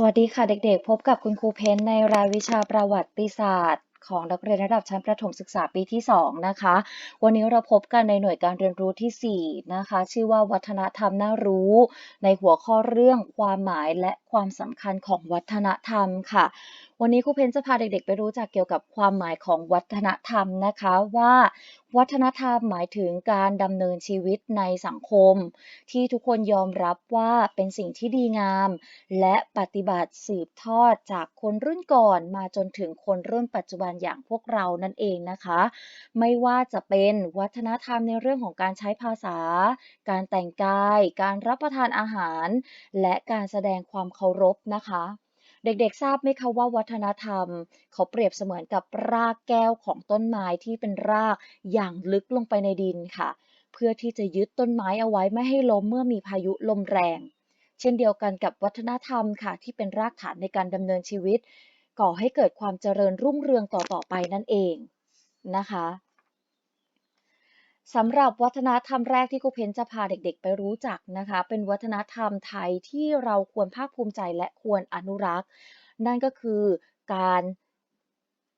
สวัสดีค่ะเด็กๆ พบกับคุณครูเพนในรายวิชาประวัติศาสตร์ ของนักเรียนระดับชั้นประถมศึกษาปีที่ 2 นะคะ วันนี้เราพบกันในหน่วยการเรียนรู้ที่ 4 นะคะ ชื่อว่าวัฒนธรรมน่ารู้ ในหัวข้อเรื่องความหมายและความสำคัญของวัฒนธรรมค่ะ วันนี้ครูเพนจะพาเด็กๆ ไปรู้จักเกี่ยวกับความหมายของวัฒนธรรมนะคะว่า วัฒนธรรมหมายถึงการดำเนินชีวิตในสังคม ที่ทุกคนยอมรับว่าเป็นสิ่งที่ดีงาม และปฏิบัติสืบทอดจากคนรุ่นก่อนมาจนถึงคนรุ่นปัจจุบันอย่างพวกเรานั่นเองนะคะ ไม่ว่าจะเป็นวัฒนธรรมในเรื่องของการใช้ภาษา การแต่งกาย การรับประทานอาหาร และการแสดงความเคารพนะคะ เด็กๆทราบไหมคะว่าวัฒนธรรม เขาเปรียบเสมือนกับรากแก้วของต้นไม้ที่เป็นรากอย่างลึกลงไปในดินค่ะ เพื่อที่จะยึดต้นไม้เอาไว้ไม่ให้ล้มเมื่อมีพายุลมแรง เช่นเดียวกันกับวัฒนธรรมค่ะ ที่เป็นรากฐานในการดำเนินชีวิต ก่อให้เกิดความเจริญรุ่งเรืองต่อๆไปนั่นเองนะคะ สำหรับวัฒนธรรมแรกที่ครูเพนจะพาเด็กๆ ไปรู้จักนะคะ เป็นวัฒนธรรมไทยที่เราควรภาคภูมิใจและควรอนุรักษ์ นั่นก็คือการ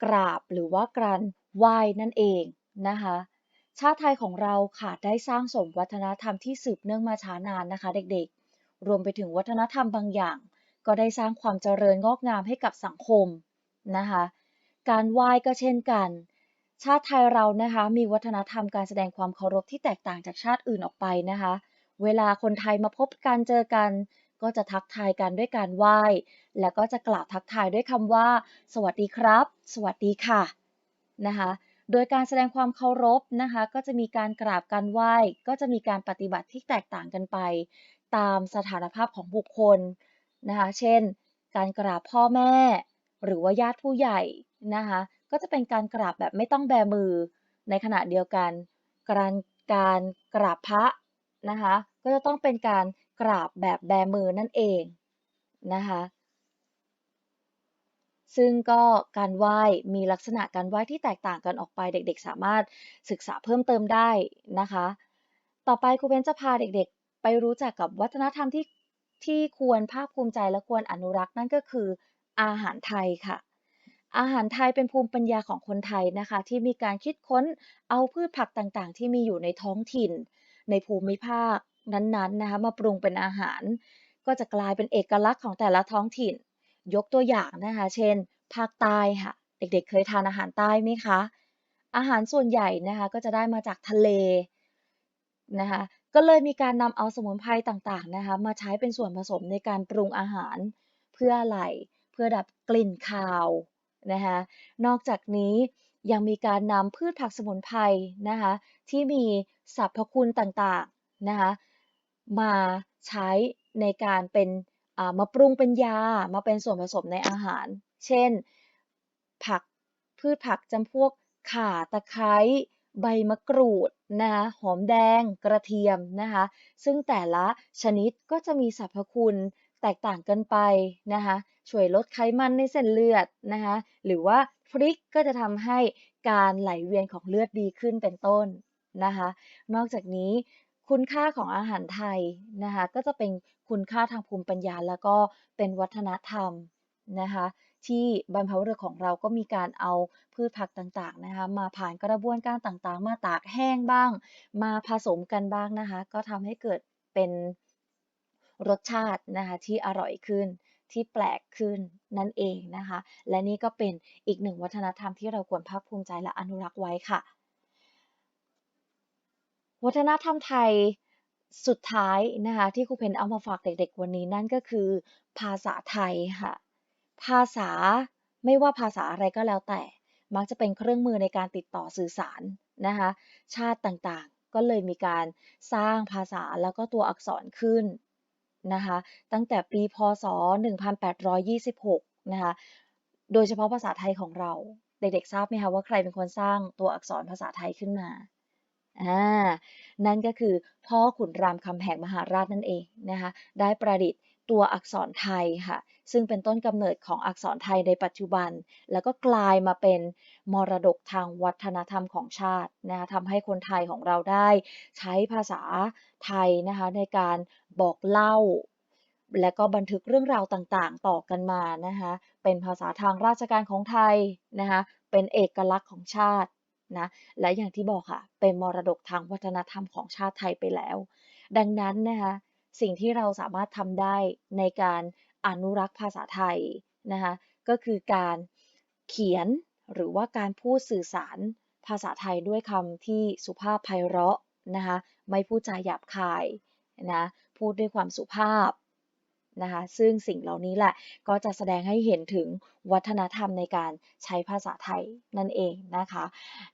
กราบหรือว่าการไหว้นั่นเองนะคะ ชาติไทยของเราค่ะได้สร้างสมวัฒนธรรมที่สืบเนื่องมาช้านานนะคะ เด็กๆ รวมไปถึงวัฒนธรรมบางอย่าง ก็ได้สร้างความเจริญงอกงามให้กับสังคมนะคะ การไหว้ก็เช่นกัน ชาติไทยเรานะคะมีวัฒนธรรมการแสดงความเคารพที่แตกต่างจากชาติอื่นออกไปนะคะ เวลาคนไทยมาพบกันเจอกัน ก็จะทักทายกันด้วยการไหว้ แล้วก็จะกล่าวทักทายด้วยคำว่า สวัสดีครับ สวัสดีค่ะนะคะโดยการแสดงความเคารพนะคะก็จะมีการกราบการไหว้ ก็จะมีการปฏิบัติที่แตกต่างกันไป ตามสถานภาพของบุคคลนะคะเช่น การกราบพ่อแม่ หรือว่าญาติผู้ใหญ่นะคะ ก็จะเป็นการกราบแบบไม่ต้องแบมือ ในขณะเดียวกัน การการกราบพระนะคะก็จะต้องเป็นการกราบแบบแบมือนั่นเองนะคะซึ่งก็การไหว้มีลักษณะการไหว้ที่แตกต่างกันออกไปเด็กๆ สามารถศึกษาเพิ่มเติมได้นะคะ ต่อไปครูเบนจะพาเด็กๆ ไปรู้จักกับวัฒนธรรมที่ที่ควรภาคภูมิใจและควรอนุรักษ์นั่นก็คืออาหารไทยค่ะ อาหารไทยเป็นภูมิปัญญาของคนไทยนะคะ ที่มีการคิดค้นเอาพืชผักต่างๆ ที่มีอยู่ในท้องถิ่น ในภูมิภาคนั้นๆนะคะมาปรุงเป็นอาหาร ก็จะกลายเป็นเอกลักษณ์ของแต่ละท้องถิ่น ยกตัวอย่างนะคะ เช่น ภาคใต้ค่ะ เด็กๆ เคยทานอาหารใต้ไหมคะ อาหารส่วนใหญ่นะคะก็จะได้มาจากทะเลนะคะก็เลยมีการนำเอาสมุนไพรต่างๆนะคะมาใช้เป็นส่วนผสมในการปรุงอาหาร เพื่ออะไรเพื่อดับกลิ่นคาว นะคะนอกจากนี้ยังมีการนำพืชผักสมุนไพรนะคะที่มีสรรพคุณต่างๆนะคะมาใช้ในการเป็นมาปรุงเป็นยามาเป็นส่วนผสมในอาหาร เช่น ผักพืชผักจำพวกข่าตะไคร้ใบมะกรูดนะคะหอมแดงกระเทียมนะคะซึ่งแต่ละชนิดก็จะมีสรรพคุณ แตกต่างกันไปนะคะช่วยลดไขมันในเส้นเลือดนะคะหรือว่าพริกก็จะทำให้การไหลเวียนของเลือดดีขึ้นเป็นต้นนะคะนอกจากนี้คุณค่าของอาหารไทยนะคะก็จะเป็นคุณค่าทางภูมิปัญญา แล้วก็เป็นวัฒนธรรมนะคะที่บรรพบุรุษของเราก็มีการเอาพืชผักต่างๆนะคะมาผ่านกระบวนการต่างๆ มาตากแห้งบ้าง มาผสมกันบ้างนะคะก็ทำให้เกิดเป็น รสชาตินะคะที่อร่อยขึ้นที่แปลกขึ้นนั่นเองนะคะ และนี่ก็เป็นอีกหนึ่งวัฒนธรรมที่เราควรภาคภูมิใจและอนุรักษ์ไว้ค่ะ วัฒนธรรมไทยสุดท้ายนะคะที่ครูเพนเอามาฝากเด็กๆ วันนี้นั่นก็คือ ภาษาไทยค่ะ ภาษาไม่ว่าภาษาอะไรก็แล้วแต่ มักจะเป็นเครื่องมือในการติดต่อสื่อสารนะคะ ชาติต่างๆ ก็เลยมีการสร้างภาษาแล้วก็ตัวอักษรขึ้น นะคะ ตั้งแต่ปีพศ 1826 นะคะ โดยเฉพาะภาษาไทยของเรา เด็กๆ ทราบไหมคะว่าใครเป็นคนสร้างตัวอักษรภาษาไทยขึ้นมาอ่านั่นก็คือพ่อขุนรามคำแหงมหาราชนั่นเองนะคะ ได้ประดิษฐ์ ตัวอักษรไทยค่ะ ซึ่งเป็นต้นกำเนิดของอักษรไทยในปัจจุบัน แล้วก็กลายมาเป็นมรดกทางวัฒนธรรมของชาตินะคะทำให้คนไทยของเราได้ใช้ภาษาไทยนะคะในการบอกเล่า และก็บันทึกเรื่องราวต่างๆ ต่อกันมานะคะเป็นภาษาทางราชการของไทยนะคะเป็นเอกลักษณ์ของชาตินะและอย่างที่บอกค่ะ เป็นมรดกทางวัฒนธรรมของชาติไทยไปแล้ว ดังนั้นนะคะ สิ่งที่เราสามารถทำได้ในการอนุรักษ์ภาษาไทยนะคะก็คือการเขียนหรือว่าการพูดสื่อสารภาษาไทยด้วยคำที่สุภาพไพเราะนะคะไม่พูดจาหยาบคายนะพูดด้วยความสุภาพนะคะซึ่งสิ่งเหล่านี้แหละก็จะแสดงให้เห็นถึงวัฒนธรรมในการใช้ภาษาไทยนั่นเองนะคะ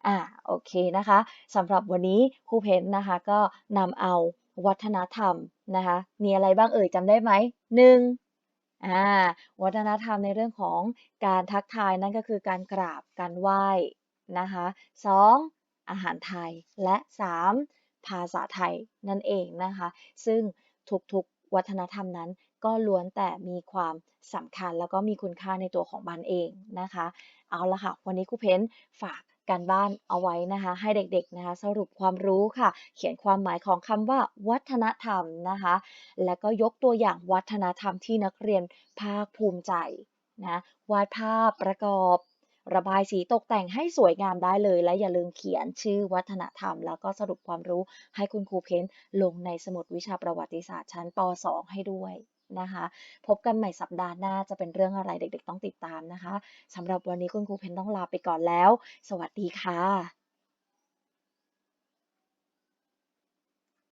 อ่าโอเคนะคะสำหรับวันนี้ครูเพนนะคะก็นำเอา วัฒนธรรมนะคะ มีอะไรบ้างเอ่ยจำได้ไหม 1. อ่าวัฒนธรรมในเรื่องของการทักทายนั่นก็คือการกราบการไหว้นะคะ 2. องอาหารไทยและ 3. ภาษาไทยนั่นเองนะคะ ซึ่งทุกๆวัฒนธรรมนั้นก็ล้วนแต่มีความสำคัญแล้วก็มีคุณค่าในตัวของมันเองนะคะ เอาละค่ะ วันนี้ครูเพนฝาก การบ้านเอาไว้นะคะ ให้เด็กๆนะคะ สรุปความรู้ค่ะ เขียนความหมายของคำว่า วัฒนธรรมนะคะ แล้วก็ยกตัวอย่างวัฒนธรรมที่นักเรียนภาคภูมิใจนะวาดภาพประกอบ ระบายสีตกแต่งให้สวยงามได้เลย และอย่าลืมเขียนชื่อวัฒนธรรม แล้วก็สรุปความรู้ให้คุณครูเพ้นลงในสมุดวิชาประวัติศาสตร์ชั้นป .2 ให้ด้วย นะคะ พบกันใหม่สัปดาห์หน้าจะเป็นเรื่องอะไรเด็กๆ ต้องติดตามนะคะสำหรับวันนี้คุณครูเพนต้องลาไปก่อนแล้ว สวัสดีค่ะ